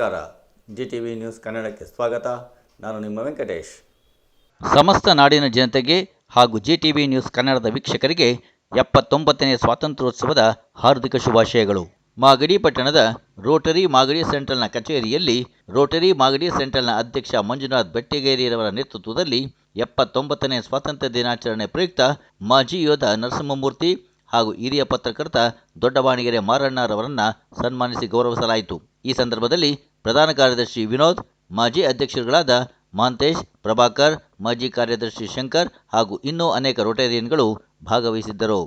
ನಮಸ್ಕಾರ. G T V news ಕನ್ನಡಕ್ಕೆ ಸ್ವಾಗತ. ನಾನು ನಿಮ್ಮ ವೆಂಕಟೇಶ್. ಸಮಸ್ತ ನಾಡಿನ ಜನತೆಗೆ ಹಾಗೂ ಜಿ ಟಿ ವಿ ನ್ಯೂಸ್ ಕನ್ನಡದ ವೀಕ್ಷಕರಿಗೆ ಎಪ್ಪತ್ತೊಂಬತ್ತನೇ ಸ್ವಾತಂತ್ರ್ಯೋತ್ಸವದ ಹಾರ್ದಿಕ ಶುಭಾಶಯಗಳು. ಮಾಗಡಿ ಪಟ್ಟಣದ ರೋಟರಿ ಮಾಗಡಿ ಸೆಂಟ್ರಲ್ನ ಕಚೇರಿಯಲ್ಲಿ ರೋಟರಿ ಮಾಗಡಿ ಸೆಂಟ್ರಲ್ನ ಅಧ್ಯಕ್ಷ ಮಂಜುನಾಥ್ ಬೆಟ್ಟಿಗೇರಿಯವರ ನೇತೃತ್ವದಲ್ಲಿ ಎಪ್ಪತ್ತೊಂಬತ್ತನೇ ಸ್ವಾತಂತ್ರ್ಯ ದಿನಾಚರಣೆ ಪ್ರಯುಕ್ತ ಮಾಜಿ ಯೋಧ ನರಸಿಂಹಮೂರ್ತಿ ಹಾಗೂ ಹಿರಿಯ ಪತ್ರಕರ್ತ ದೊಡ್ಡಬಾಣಿಗೆರೆ ಮಾರಣ್ಣರವರನ್ನು ಸನ್ಮಾನಿಸಿ ಗೌರವಿಸಲಾಯಿತು. ಈ ಸಂದರ್ಭದಲ್ಲಿ ಪ್ರಧಾನ ಕಾರ್ಯದರ್ಶಿ ವಿನೋದ್, ಮಾಜಿ ಅಧ್ಯಕ್ಷರುಗಳಾದ ಮಾಂತೇಶ್, ಪ್ರಭಾಕರ್, ಮಾಜಿ ಕಾರ್ಯದರ್ಶಿ ಶಂಕರ್ ಹಾಗೂ ಇನ್ನೂ ಅನೇಕ ರೋಟೇರಿಯನ್ಗಳು ಭಾಗವಹಿಸಿದ್ದರು.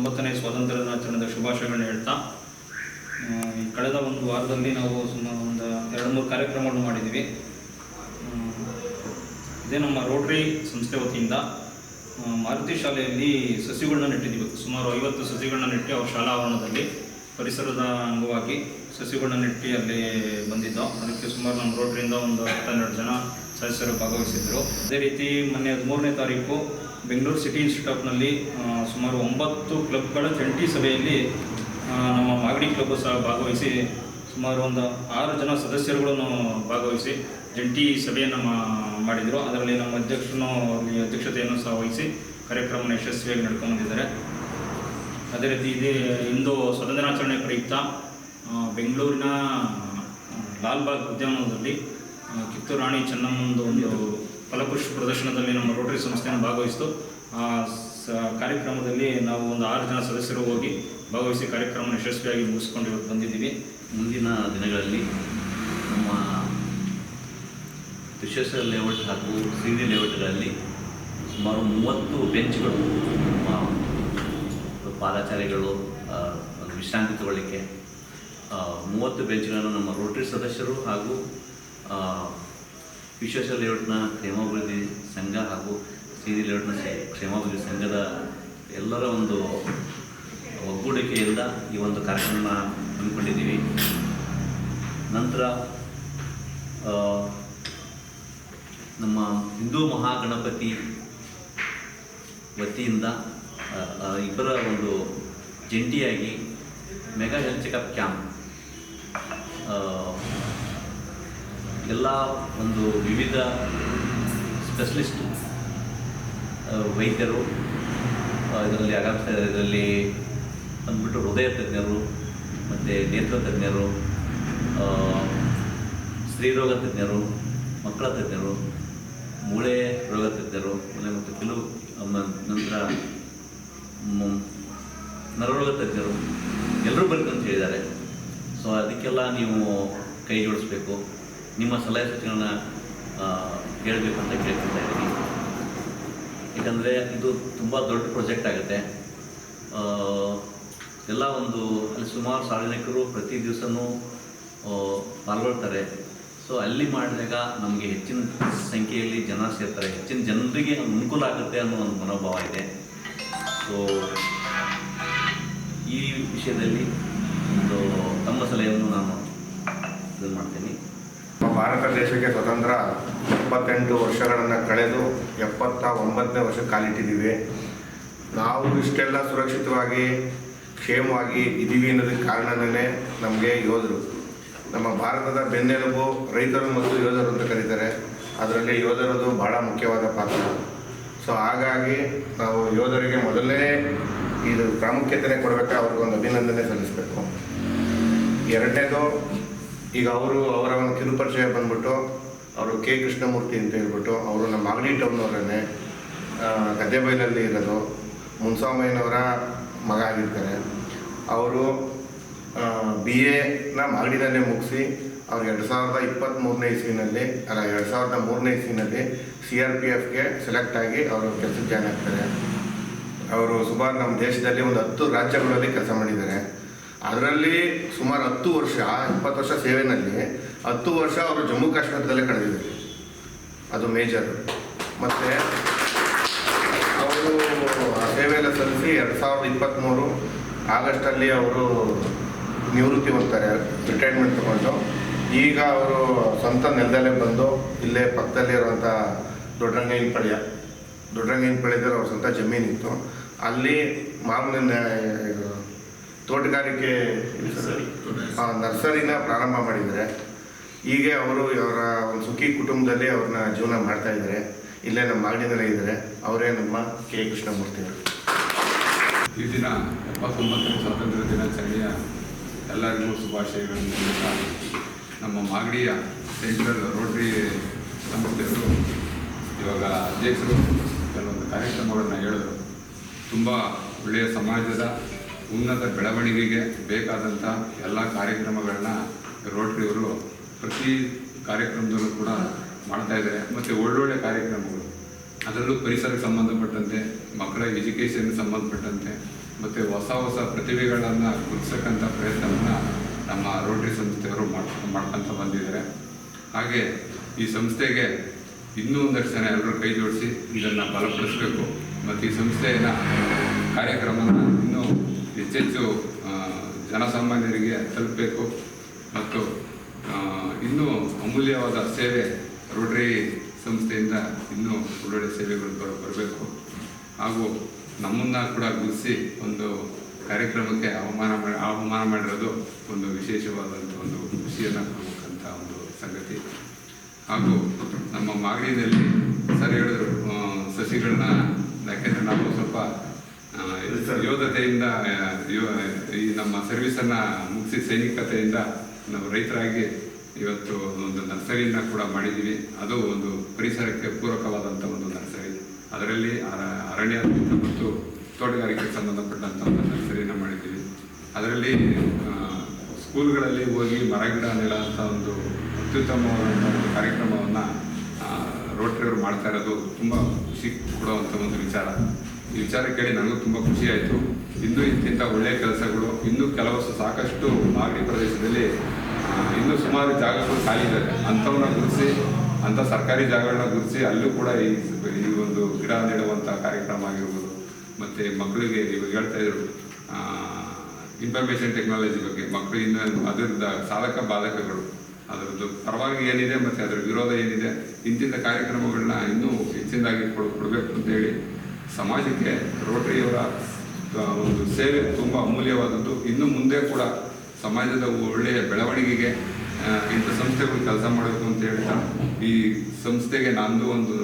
ಎಪ್ಪತ್ತೊಂಬತ್ತನೇ ಸ್ವಾತಂತ್ರ್ಯ ದಿನಾಚರಣೆಯ ಶುಭಾಶಯಗಳನ್ನ ಹೇಳ್ತಾ ಕಳೆದ ಒಂದು ವಾರದಲ್ಲಿ ನಾವು ಸುಮಾರು ಒಂದು ಎರಡು ಮೂರು ಕಾರ್ಯಕ್ರಮಗಳನ್ನು ಮಾಡಿದ್ದೀವಿ. ಇದೇ ನಮ್ಮ ರೋಟ್ರಿ ಸಂಸ್ಥೆ ವತಿಯಿಂದ ಮಾರುತಿ ಶಾಲೆಯಲ್ಲಿ ಸಸಿಗಳನ್ನ ನೆಟ್ಟಿದ್ದೀವಿ. ಸುಮಾರು ಐವತ್ತು ಸಸಿಗಳನ್ನ ನೆಟ್ಟು ಅವ್ರ ಶಾಲಾ ಆವರಣದಲ್ಲಿ, ಪರಿಸರದ ಅಂಗವಾಗಿ ಸಸಿಗಳನ್ನ ನೆಟ್ಟು ಅಲ್ಲಿ ಬಂದಿದ್ದ, ಅದಕ್ಕೆ ಸುಮಾರು ನಮ್ಮ ರೋಟ್ರಿಯಿಂದ ಒಂದು ಹತ್ತೆರಡು ಜನ ಸದಸ್ಯರು ಭಾಗವಹಿಸಿದ್ರು. ಅದೇ ರೀತಿ ಮೊನ್ನೆ ಹದಿಮೂರನೇ ತಾರೀಕು ಬೆಂಗಳೂರು ಸಿಟಿ ಇನ್ಸ್ಟಿಟ್ಯೂಟ್ನಲ್ಲಿ ಸುಮಾರು ಒಂಬತ್ತು ಕ್ಲಬ್ಗಳ ಜಂಟಿ ಸಭೆಯಲ್ಲಿ ನಮ್ಮ ಮಾಗಡಿ ಕ್ಲಬ್ ಸಹ ಭಾಗವಹಿಸಿ, ಸುಮಾರು ಒಂದು ಆರು ಜನ ಸದಸ್ಯರುಗಳನ್ನು ಭಾಗವಹಿಸಿ ಜಂಟಿ ಸಭೆಯನ್ನು ಮಾಡಿದರು. ಅದರಲ್ಲಿ ನಮ್ಮ ಅಧ್ಯಕ್ಷನು ಅಧ್ಯಕ್ಷತೆಯನ್ನು ಸಹ ವಹಿಸಿ ಕಾರ್ಯಕ್ರಮವನ್ನು ಯಶಸ್ವಿಯಾಗಿ ನಡ್ಕೊಂಡು ಬಂದಿದ್ದಾರೆ ಅದೇ ರೀತಿ ಇದೇ ಇಂದು ಸ್ವಾತಂತ್ರ್ಯ ದಿನಾಚರಣೆ ಪ್ರಯುಕ್ತ ಬೆಂಗಳೂರಿನ ಲಾಲ್ಬಾಗ್ ಉದ್ಯಾನವನದಲ್ಲಿ ಕಿತ್ತೂರು ರಾಣಿ ಚೆನ್ನಮ್ಮಂದು ಒಂದು ಫಲಪುಷ್ಪ ಪ್ರದರ್ಶನದಲ್ಲಿ ನಮ್ಮ ರೋಟರಿ ಸಂಸ್ಥೆಯನ್ನು ಭಾಗವಹಿಸಿತು. ಆ ಸ ಕಾರ್ಯಕ್ರಮದಲ್ಲಿ ನಾವು ಒಂದು ಆರು ಜನ ಸದಸ್ಯರು ಹೋಗಿ ಭಾಗವಹಿಸಿ ಕಾರ್ಯಕ್ರಮವನ್ನು ಯಶಸ್ವಿಯಾಗಿ ಮುಗಿಸ್ಕೊಂಡು ಬಂದಿದ್ದೀವಿ. ಮುಂದಿನ ದಿನಗಳಲ್ಲಿ ನಮ್ಮ ವಿಶೇಷ ಲೇಔಟ್ ಹಾಗೂ ಸಿಡಿ ಲೇಔಟ್ಗಳಲ್ಲಿ ಸುಮಾರು ಮೂವತ್ತು ಬೆಂಚ್ಗಳು ನಮ್ಮ ಪಾದಾಚಾರಿಗಳು ವಿಶ್ರಾಂತಿ ತಗೊಳ್ಳಿಕ್ಕೆ ಮೂವತ್ತು ಬೆಂಚ್ಗಳನ್ನು ನಮ್ಮ ರೋಟರಿ ಸದಸ್ಯರು ಹಾಗೂ ವಿಶ್ವೇಶ್ವರ ಲೇಔಟ್ನ ಕ್ಷೇಮಾಭಿವೃದ್ಧಿ ಸಂಘ ಹಾಗೂ ಸೀರಿ ಲೇಔಟ್ನ ಕ್ಷೇ- ಕ್ಷೇಮಾಭಿವೃದ್ಧಿ ಸಂಘದ ಎಲ್ಲರ ಒಂದು ಒಗ್ಗೂಡಿಕೆಯಿಂದ ಈ ಒಂದು ಕಾರ್ಯಕ್ರಮ ಹಮ್ಮಿಕೊಂಡಿದ್ದೀವಿ. ನಂತರ ನಮ್ಮ ಹಿಂದೂ ಮಹಾಗಣಪತಿ ವತಿಯಿಂದ ಇಬ್ಬರ ಒಂದು ಜಂಟಿಯಾಗಿ ಮೆಗಾ ಹೆಲ್ತ್ ಚೆಕಪ್ ಕ್ಯಾಂಪ್ ಎಲ್ಲ ಒಂದು ವಿವಿಧ ಸ್ಪೆಷಲಿಸ್ಟ್ ವೈದ್ಯರು ಇದರಲ್ಲಿ ಇದ್ದಾರೆ ಇದರಲ್ಲಿ ಬಂದ್ಬಿಟ್ಟು ಹೃದಯ ತಜ್ಞರು, ಮತ್ತು ನೇತ್ರ ತಜ್ಞರು ಸ್ತ್ರೀರೋಗ ತಜ್ಞರು, ಮಕ್ಕಳ ತಜ್ಞರು, ಮೂಳೆ ರೋಗ ತಜ್ಞರು, ಮೂಳೆ ಮತ್ತು ಕೆಲವು ನಂತರ ನರರೋಗ ತಜ್ಞರು ಎಲ್ಲರೂ ಬರ್ತಂತ ಹೇಳಿದ್ದಾರೆ. ಸೊ ಅದಕ್ಕೆಲ್ಲ ನೀವು ಕೈ ಜೋಡಿಸ್ಬೇಕು. ನಿಮ್ಮ ಸಲಹೆ ಸೂಚನೆಗಳನ್ನ ಹೇಳಬೇಕು ಅಂತ ಕೇಳ್ಕೊತಾ ಇದ್ದೀನಿ. ಯಾಕಂದರೆ ಇದು ತುಂಬ ದೊಡ್ಡ ಪ್ರಾಜೆಕ್ಟ್ ಆಗುತ್ತೆ. ಎಲ್ಲ ಒಂದು, ಅಲ್ಲಿ ಸುಮಾರು ಸಾರ್ವಜನಿಕರು ಪ್ರತಿ ದಿವಸನೂ ಪಾಲ್ಗೊಳ್ತಾರೆ. ಸೊ, ಅಲ್ಲಿ ಮಾಡಿದಾಗ ನಮಗೆ ಹೆಚ್ಚಿನ ಸಂಖ್ಯೆಯಲ್ಲಿ ಜನ ಸೇರ್ತಾರೆ. ಹೆಚ್ಚಿನ ಜನರಿಗೆ ಅನುಕೂಲ ಆಗುತ್ತೆ ಅನ್ನೋ ಒಂದು ಮನೋಭಾವ ಇದೆ. ಸೊ, ಈ ವಿಷಯದಲ್ಲಿ ಒಂದು ತಮ್ಮ ಸಲಹೆಯನ್ನು ನಾನು ಇದು ಮಾಡ್ತೀನಿ. ಭಾರತ ದೇಶಕ್ಕೆ ಸ್ವತಂತ್ರ ಎಪ್ಪತ್ತೆಂಟು ವರ್ಷಗಳನ್ನು ಕಳೆದು ಎಪ್ಪತ್ತ ಒಂಬತ್ತನೇ ವರ್ಷ ಕಾಲಿಟ್ಟಿದ್ದೀವಿ. ನಾವು ಇಷ್ಟೆಲ್ಲ ಸುರಕ್ಷಿತವಾಗಿ, ಕ್ಷೇಮವಾಗಿ ಇದ್ದೀವಿ ಅನ್ನೋದಕ್ಕೆ ಕಾರಣನೇ ನಮಗೆ ಯೋಧರು. ನಮ್ಮ ಭಾರತದ ಬೆನ್ನೆಲುಬು ರೈತರು ಮತ್ತು ಯೋಧರು ಅಂತ ಕರೀತಾರೆ. ಅದರಲ್ಲಿ ಯೋಧರದು ಬಹಳ ಮುಖ್ಯವಾದ ಪಾತ್ರ. ಸೊ ಹಾಗಾಗಿ ನಾವು ಯೋಧರಿಗೆ ಮೊದಲನೇ ಇದು ಪ್ರಾಮುಖ್ಯತೆ ಕೊಡಬೇಕಾ ಅವ್ರಿಗೊಂದು ಅಭಿನಂದನೆ ಸಲ್ಲಿಸಬೇಕು. ಎರಡನೇದು ಈಗ ಅವರು ಅವರ ಒಂದು ಕಿರುಪರಿಚಯ ಬಂದ್ಬಿಟ್ಟು ಅವರು ಕೆ ಕೃಷ್ಣಮೂರ್ತಿ ಅಂತ ಹೇಳ್ಬಿಟ್ಟು ಅವರು ನಮ್ಮ ಮಾಗಡಿ ಟೌನವರೇ ಗದ್ದೆಬೈಲಲ್ಲಿ ಇರೋದು. ಮುನ್ಸಾಮಯ್ಯನವರ ಮಗ ಆಗಿರ್ತಾರೆ. ಅವರು ಬಿ ಎನ ಮಾಗಡಿನಲ್ಲೇ ಮುಗಿಸಿ ಅವ್ರು ಎರಡು ಸಾವಿರದ ಇಪ್ಪತ್ತ್ಮೂರನೇ ಇಸ್ವಿನಲ್ಲಿ, ಅಲ್ಲ ಎರಡು ಸಾವಿರದ ಮೂರನೇ ಇಸ್ವಿನಲ್ಲಿ ಸಿ ಆರ್ ಪಿ ಎಫ್ಗೆ ಸೆಲೆಕ್ಟ್ ಆಗಿ ಅವರು ಕೆಲಸಕ್ಕೆ ಜಾಯ್ನ್ ಆಗ್ತಾರೆ. ಅವರು ಸುಮಾರು ನಮ್ಮ ದೇಶದಲ್ಲಿ ಒಂದು ಹತ್ತು ರಾಜ್ಯಗಳಲ್ಲಿ ಕೆಲಸ ಮಾಡಿದ್ದಾರೆ. ಅದರಲ್ಲಿ ಸುಮಾರು ಹತ್ತು ವರ್ಷ, ಇಪ್ಪತ್ತು ವರ್ಷ ಸೇವೆಯಲ್ಲಿ ಹತ್ತು ವರ್ಷ ಅವರು ಜಮ್ಮು ಕಾಶ್ಮೀರದಲ್ಲೇ ಕಳೆದಿದ್ದಾರೆ. ಅದು ಮೇಜರ್ ಮತ್ತು ಅವರು ಸೇವೆಯೆಲ್ಲ ಸಲ್ಲಿಸಿ ಎರಡು ಸಾವಿರದ ಇಪ್ಪತ್ತ್ಮೂರು ಆಗಸ್ಟಲ್ಲಿ ಅವರು ನಿವೃತ್ತಿ ಹೊಂದ್ತಾರೆ ರಿಟೈರ್ಮೆಂಟ್ ತಗೊಂಡು. ಈಗ ಅವರು ಸ್ವಂತ ನೆಲದಲ್ಲೇ ಬಂದು ಇಲ್ಲೇ ಪಕ್ಕದಲ್ಲಿರುವಂಥ ದೊಡ್ಡರಂಗೈನ ಪಳ್ಯ. ದೊಡ್ಡರಂಗೈನ ಪಳ್ಯದಲ್ಲಿ ಅವ್ರ ಸ್ವಂತ ಜಮೀನಿತ್ತು. ಅಲ್ಲಿ ಮಾಮೂಲಿ ತೋಟಗಾರಿಕೆ ಆ, ನರ್ಸರಿನ ಪ್ರಾರಂಭ ಮಾಡಿದ್ದಾರೆ. ಹೀಗೆ ಅವರು ಅವರ ಒಂದು ಸುಖಿ ಕುಟುಂಬದಲ್ಲಿ ಅವ್ರನ್ನ ಜೀವನ ಮಾಡ್ತಾ ಇದ್ದಾರೆ. ಇಲ್ಲೇ ನಮ್ಮ ಮಾಗಡಿನಲ್ಲೇ ಇದ್ದಾರೆ. ಅವರೇ ನಮ್ಮ ಕೆ. ಕೃಷ್ಣಮೂರ್ತಿ ಅವರು. ಈ ದಿನ ಎಪ್ಪತ್ತೊಂಬತ್ತನೇ ಸ್ವಾತಂತ್ರ್ಯ ದಿನಾಚರಣೆಯ ಎಲ್ಲರಿಗೂ ಶುಭಾಶಯಗಳನ್ನು ನಮ್ಮ ಮಾಗಡಿಯ ಸೆಂಟ್ರಲ್ ರೋಟರಿ ಸಂಸ್ಥೆಯವರು ಇವಾಗ ಅಧ್ಯಕ್ಷರು ಕೆಲವೊಂದು ಕಾರ್ಯಕ್ರಮಗಳನ್ನು ಹೇಳಿದರು ತುಂಬ ಒಳ್ಳೆಯ ಸಮಾಜದ ಉನ್ನತ ಬೆಳವಣಿಗೆಗೆ ಬೇಕಾದಂಥ ಎಲ್ಲ ಕಾರ್ಯಕ್ರಮಗಳನ್ನ ರೋಟ್ರಿಯವರು ಪ್ರತಿ ಕಾರ್ಯಕ್ರಮದಲ್ಲೂ ಕೂಡ ಮಾಡ್ತಾ ಇದ್ದಾರೆ. ಮತ್ತು ಒಳ್ಳೊಳ್ಳೆ ಕಾರ್ಯಕ್ರಮಗಳು. ಅದರಲ್ಲೂ ಪರಿಸರಕ್ಕೆ ಸಂಬಂಧಪಟ್ಟಂತೆ, ಮಕ್ಕಳ ಎಜುಕೇಷನ್ಗೆ ಸಂಬಂಧಪಟ್ಟಂತೆ, ಮತ್ತು ಹೊಸ ಹೊಸ ಪ್ರತಿಭೆಗಳನ್ನು ಗುರುತಿಸಕ್ಕಂಥ ಪ್ರಯತ್ನವನ್ನು ನಮ್ಮ ರೋಟರಿ ಸಂಸ್ಥೆಯವರು ಮಾಡ್ಕೊಂತ ಬಂದಿದ್ದಾರೆ. ಹಾಗೆ ಈ ಸಂಸ್ಥೆಗೆ ಇನ್ನೂ ಒಂದಷ್ಟು ಜನ ಎಲ್ಲರೂ ಕೈ ಜೋಡಿಸಿ ಇದನ್ನು ಬಲಪಡಿಸಬೇಕು. ಮತ್ತು ಈ ಸಂಸ್ಥೆಯ ಕಾರ್ಯಕ್ರಮನ ಇನ್ನೂ ಹೆಚ್ಚೆಚ್ಚು ಜನಸಾಮಾನ್ಯರಿಗೆ ತಲುಪಬೇಕು. ಮತ್ತು ಇನ್ನೂ ಅಮೂಲ್ಯವಾದ ಸೇವೆ ರೋಡ್ರಿ ಸಂಸ್ಥೆಯಿಂದ ಇನ್ನೂ ಒಳ್ಳೊಳ್ಳೆ ಸೇವೆಗಳು ಬರ, ಬರಬೇಕು. ಹಾಗೂ ನಮ್ಮನ್ನು ಕೂಡ ಗುರುತಿಸಿ ಒಂದು ಕಾರ್ಯಕ್ರಮಕ್ಕೆ ಅವಮಾನ ಮಾಡಿ ಅವಮಾನ ಮಾಡಿರೋದು ಒಂದು ವಿಶೇಷವಾದಂಥ ಒಂದು ಖುಷಿಯನ್ನು ಕೊಡಬೇಕಂತ ಒಂದು ಸಂಗತಿ. ಹಾಗೂ ನಮ್ಮ ಮಾಗಡಿನಲ್ಲಿ ಸರ್ ಹೇಳಿದ್ರು ಸಸಿಗಳನ್ನ, ಯಾಕೆಂದರೆ ನಾವು ಸ್ವಲ್ಪ ಯೋಧತೆಯಿಂದ ಈ ನಮ್ಮ ಸರ್ವಿಸನ್ನು ಮುಗಿಸಿ ಸೈನಿಕತೆಯಿಂದ ನಾವು ರೈತರಾಗಿ ಇವತ್ತು ಒಂದು ನರ್ಸರಿಯನ್ನು ಕೂಡ ಮಾಡಿದ್ದೀವಿ. ಅದು ಒಂದು ಪರಿಸರಕ್ಕೆ ಪೂರಕವಾದಂಥ ಒಂದು ನರ್ಸರಿ. ಅದರಲ್ಲಿ ಅರ- ಅರಣ್ಯ ಮತ್ತು ತೋಟಗಾರಿಕೆಗೆ ಸಂಬಂಧಪಟ್ಟಂಥ ಒಂದು ನರ್ಸರಿಯನ್ನು ಮಾಡಿದ್ದೀವಿ. ಅದರಲ್ಲಿ ಸ್ಕೂಲ್ಗಳಲ್ಲಿ ಹೋಗಿ ಮರ, ಗಿಡ ನೆಡುವಂಥ ಒಂದು ಅತ್ಯುತ್ತಮವಾದಂಥ ಒಂದು ಕಾರ್ಯಕ್ರಮವನ್ನು ರೋಟರಿಯವರು ಮಾಡ್ತಾ ಇರೋದು ತುಂಬ ಖುಷಿ ಕೊಡುವಂಥ ಒಂದು ವಿಚಾರ. ಈ ವಿಚಾರ ಕೇಳಿ ನನಗೂ ತುಂಬ ಖುಷಿ ಆಯಿತು. ಇನ್ನೂ ಇಂತಿಂಥ ಒಳ್ಳೆಯ ಕೆಲಸಗಳು ಇನ್ನೂ ಕೆಲವು ಸಾಕಷ್ಟು ಮಾಗಡಿ ಪ್ರದೇಶದಲ್ಲಿ ಇನ್ನೂ ಸುಮಾರು ಜಾಗಗಳು ಖಾಲಿ ಇದ್ದಾವೆ ಅಂಥವನ್ನ ಗುರುತಿಸಿ, ಅಂಥ ಸರ್ಕಾರಿ ಜಾಗಗಳನ್ನ ಗುರುತಿಸಿ, ಅಲ್ಲೂ ಕೂಡ ಈ ಈ ಒಂದು ಗಿಡ ನೆಡುವಂಥ ಕಾರ್ಯಕ್ರಮ ಆಗಿರ್ಬೋದು, ಮತ್ತು ಮಕ್ಕಳಿಗೆ ನೀವು ಹೇಳ್ತಾ ಇದ್ರು ಇನ್ಫಾರ್ಮೇಷನ್ ಟೆಕ್ನಾಲಜಿ ಬಗ್ಗೆ, ಮಕ್ಕಳು ಅದರದ ಸಾಧಕ ಬಾಧಕಗಳು, ಅದರದ್ದು ಪರವಾಗಿ ಏನಿದೆ, ಮತ್ತು ಅದರ ವಿರೋಧ ಏನಿದೆ ಇಂತಿಂಥ ಕಾರ್ಯಕ್ರಮಗಳನ್ನ ಇನ್ನೂ ಹೆಚ್ಚಿನದಾಗಿ ಕೊಡಬೇಕು ಅಂತ ಅಂತೇಳಿ ಸಮಾಜಕ್ಕೆ ರೋಟರಿಯವರ ಒಂದು ಸೇವೆ ತುಂಬ ಅಮೂಲ್ಯವಾದದ್ದು. ಇನ್ನು ಮುಂದೆ ಕೂಡ ಸಮಾಜದ ಒಳ್ಳೆಯ ಬೆಳವಣಿಗೆಗೆ ಇಂಥ ಸಂಸ್ಥೆಗಳು ಕೆಲಸ ಮಾಡಬೇಕು ಅಂತ ಹೇಳ್ತಾ ಈ ಸಂಸ್ಥೆಗೆ ನಂದು ಒಂದು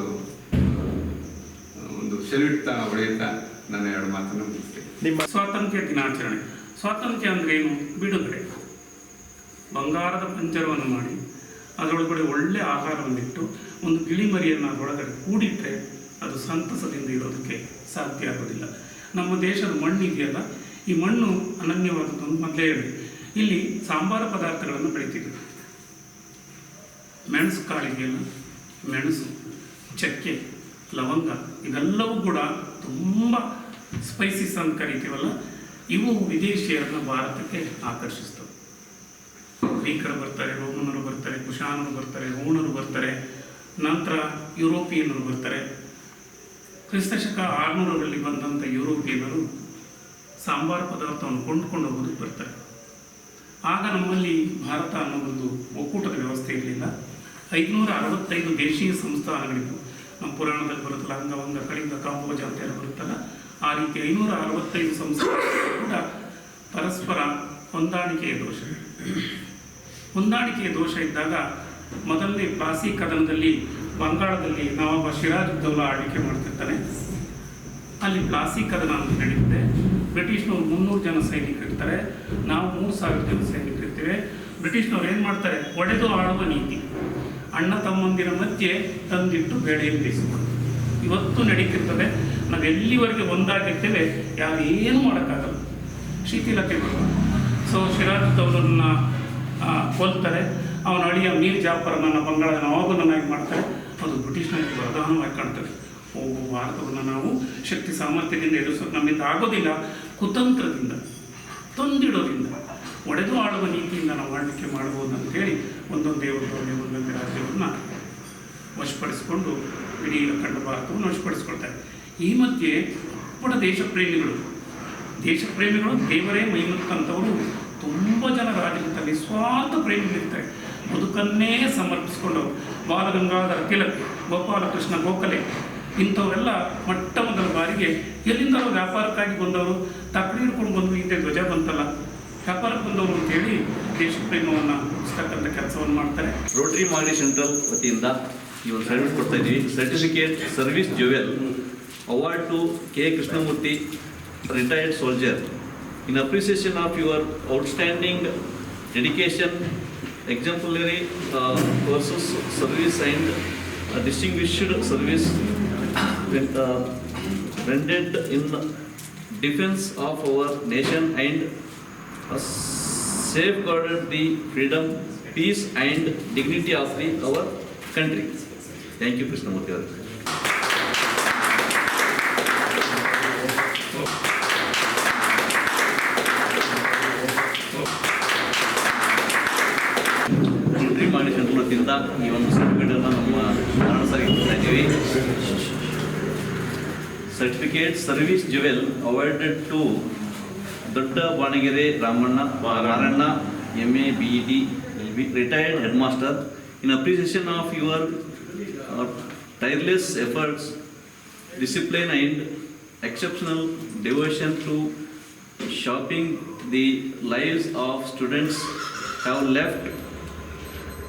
ಒಂದು ಸೆಲ್ಯೂಟ್ ಹೊಡೆಯುತ್ತಾ ನನ್ನ ಎರಡು ಮಾತನ್ನು ಮುಗಿಸ್ತೇನೆ. ಸ್ವಾತಂತ್ರ್ಯ ದಿನಾಚರಣೆ. ಸ್ವಾತಂತ್ರ್ಯ ಅಂದ್ರೆ ಏನು? ಬಿಡುಗಡೆ. ಬಂಗಾರದ ಪಂಚರವನ್ನು ಮಾಡಿ, ಅದರೊಳಗಡೆ ಒಳ್ಳೆ ಆಹಾರವನ್ನಿಟ್ಟು, ಒಂದು ಗಿಳಿಮರಿಯನ್ನು ಅದರೊಳಗಡೆ ಕೂಡಿಟ್ರೆ ಅದು ಸಂತಸದಿಂದ ಇರೋದಕ್ಕೆ ಸಾಧ್ಯ ಆಗೋದಿಲ್ಲ. ನಮ್ಮ ದೇಶದ ಮಣ್ಣು ಇದೆಯಲ್ಲ, ಈ ಮಣ್ಣು ಅನನ್ಯವಾದದ್ದು ಅಂತ ಮೊದಲೇ ಹೇಳಿ. ಇಲ್ಲಿ ಸಾಂಬಾರ ಪದಾರ್ಥಗಳನ್ನು ಬೆಳಿತಿದ್ರು ಮೆಣಸು ಕಾಳಿದೆಯಲ್ಲ ಮೆಣಸು, ಚಕ್ಕೆ, ಲವಂಗ, ಇದೆಲ್ಲವೂ ಕೂಡ ತುಂಬ ಸ್ಪೈಸಿಸ್ ಅಂತ ಕರಿತೀವಲ್ಲ ಇವು ವಿದೇಶಿಯರನ್ನು ಭಾರತಕ್ಕೆ ಆಕರ್ಷಿಸ್ತವೆ. ಗ್ರೀಕರು ಬರ್ತಾರೆ, ರೋಮನರು ಬರ್ತಾರೆ, ಕುಶಾನರು ಬರ್ತಾರೆ ರೋಣರು ಬರ್ತಾರೆ, ನಂತರ ಯುರೋಪಿಯನ್ನರು ಬರ್ತಾರೆ. ಕ್ರಿಸ್ತಶಕ ಆರುನೂರರಲ್ಲಿ ಬಂದಂಥ ಯುರೋಪಿಯನರು ಸಾಂಬಾರ ಪದಾರ್ಥವನ್ನು ಕೊಂಡುಕೊಂಡು ಹೋಗೋದಕ್ಕೆ ಬರ್ತಾರೆ. ಆಗ ನಮ್ಮಲ್ಲಿ ಭಾರತ ಅನ್ನೋ ಒಂದು ಒಕ್ಕೂಟದ ವ್ಯವಸ್ಥೆ ಇರಲಿಲ್ಲ. ಐದುನೂರ ಅರವತ್ತೈದು ದೇಶೀಯ ಸಂಸ್ಥಾನಗಳಿದ್ದವು ನಮ್ಮ ಪುರಾಣದಲ್ಲಿ ಬರುತ್ತಲ್ಲ, ಅಂಗವಂಗ, ಕಳಿಂಗ, ಕಾಂಬೋಜ ಅಂತ ಎಲ್ಲ ಬರುತ್ತಲ್ಲ, ಆ ರೀತಿ ಐನೂರ ಅರವತ್ತೈದು ಸಂಸ್ಥಾನಗಳು ಕೂಡ ಪರಸ್ಪರ ಹೊಂದಾಣಿಕೆಯ ದೋಷ. ಹೊಂದಾಣಿಕೆಯ ದೋಷ ಇದ್ದಾಗ ಮೊದಲನೇ ಪ್ಲಾಸಿ ಕದನದಲ್ಲಿ ಬಂಗಾಳದಲ್ಲಿ ನವಾಬ ಶಿರಾಜ್ ಉದ್ದೌಲ ಆಳ್ವಿಕೆ ಮಾಡ್ತಿರ್ತಾನೆ. ಅಲ್ಲಿ ಪ್ಲಾಸಿ ಕದನ ಅಂತ ನಡೆಯುತ್ತೆ ಬ್ರಿಟಿಷ್ನವ್ರು ಮುನ್ನೂರು ಜನ ಸೈನಿಕರಿರ್ತಾರೆ ನಾವು ಮೂರು ಸಾವಿರ ಜನ ಸೈನಿಕರಿರ್ತೇವೆ ಬ್ರಿಟಿಷ್ನವ್ರು ಏನು ಮಾಡ್ತಾರೆ? ಒಡೆದು ಆಳುವ ನೀತಿ. ಅಣ್ಣ ತಮ್ಮಂದಿರ ಮಧ್ಯೆ ತಂದಿಟ್ಟು ಬೇಳೆಯನ್ನು ಬೇಯಿಸಿಕೊಂಡು ಇವತ್ತು ನಡೀತಿರ್ತದೆ. ನಾವು ಎಲ್ಲಿವರೆಗೆ ಒಂದಾಗಿರ್ತೇವೆ, ಯಾರು ಏನು ಮಾಡೋಕ್ಕಾಗಲ್ಲ. ಶಿಥಿಲತೆ ಬರುವ ಸೊ ಸಿರಾಜ್ ದೌಲನ್ನ ಕೊಲ್ತಾರೆ. ಅವನ ಅಳಿಯ ಮೀರ್ ಜಾಫರನನ್ನು ಬಂಗಾಳದ ನವಾಬನನ್ನಾಗಿ ಮಾಡ್ತಾರೆ. ಅದು ಬ್ರಿಟಿಷ್ನಲ್ಲಿ ವರದಾನವಾಗಿ ಕಾಣ್ತದೆ. ಓ, ಭಾರತವನ್ನು ನಾವು ಶಕ್ತಿ ಸಾಮರ್ಥ್ಯದಿಂದ ಎದುರಿಸೋದು ನಮ್ಮಿಂದ ಆಗೋದಿಲ್ಲ. ಕುತಂತ್ರದಿಂದ, ತಂದಿಡೋದ್ರಿಂದ, ಒಡೆದು ಆಡುವ ನೀತಿಯಿಂದ ನಾವು ಆಳ್ವಿಕೆ ಮಾಡ್ಬೋದು ಅಂತೇಳಿ ಒಂದೊಂದೇ ಒಂದೊಂದೇ ಒಂದೊಂದೇ ರಾಜ್ಯವನ್ನು ವಶಪಡಿಸಿಕೊಂಡು ಇಡೀ ಅಖಂಡ ಭಾರತವನ್ನು ವಶಪಡಿಸ್ಕೊಳ್ತಾರೆ ಈ ಮಧ್ಯೆ ಪುಟ ದೇಶಪ್ರೇಮಿಗಳು ದೇಶಪ್ರೇಮಿಗಳು ದೇಶ ಪ್ರೇಮಿಗಳು ದೇವರೇ ಮೈಮತ್ತಂಥವರು ತುಂಬ ಜನ ರಾಜ್ಯದಲ್ಲಿ ಸ್ವಾರ್ಥ ಪ್ರೇಮಿಗಳಿರ್ತಾರೆ. ಬದುಕನ್ನೇ ಸಮರ್ಪಿಸ್ಕೊಂಡವರು. ಬಾಲಗಂಗಾಧರ ತಿಲಕ್, ಗೋಪಾಲಕೃಷ್ಣ ಗೋಖಲೆ ಇಂಥವರೆಲ್ಲ ಮೊಟ್ಟ ಮೊದಲ ಬಾರಿಗೆ ಎಲ್ಲಿಂದಲೂ ವ್ಯಾಪಾರಕ್ಕಾಗಿ ಬಂದವರು ತಕ್ಕಡಿ ಹಿಡ್ಕೊಂಡು ಬಂದು ಹಿಂದೆ ಧ್ವಜ ಬಂತಲ್ಲ. ವ್ಯಾಪಾರಕ್ಕೆ ಬಂದವರು ಅಂತೇಳಿ ದೇಶ ಪ್ರೇಮವನ್ನು ಕೆಲಸವನ್ನು ಮಾಡ್ತಾರೆ. ರೋಟರಿ ಮಾಡಿ ಸೆಂಟ್ರಲ್ ವತಿಯಿಂದ ಈ ಒಂದು ಸರ್ವಿಸ್ ಕೊಡ್ತಾ ಇದ್ದೀವಿ. Certificate service jewel award to K Krishnamurthy retired soldier in appreciation of your outstanding dedication exemplary uh, versus service and uh, distinguished service with, uh, rendered in defense of our nation and uh, safeguarded the freedom, peace and dignity of the, our country. Thank you, Krishnamurti. ಈ ಒಂದು ಸರ್ಟಿಫಿಕೇಟನ್ನು ನಮ್ಮ ಇದ್ದೀವಿ. Certificate service jewel awarded to Dodda Banagere Ramanna Narayana M A B D retired head master in appreciation of your tireless efforts discipline and exceptional devotion to shaping the lives of students have left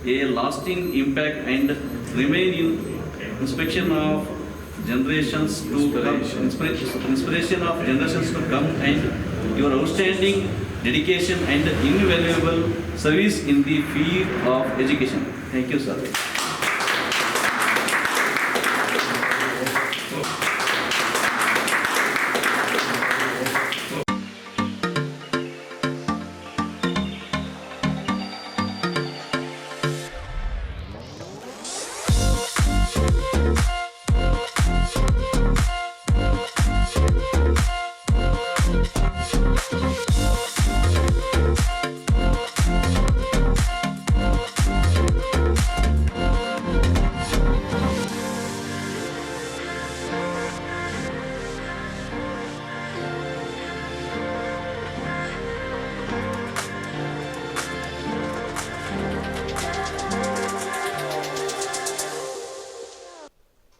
a lasting impact and remain in inspection of generations to come, inspiration, inspiration of generations to come and your outstanding dedication and invaluable service in the field of education. Thank you, sir.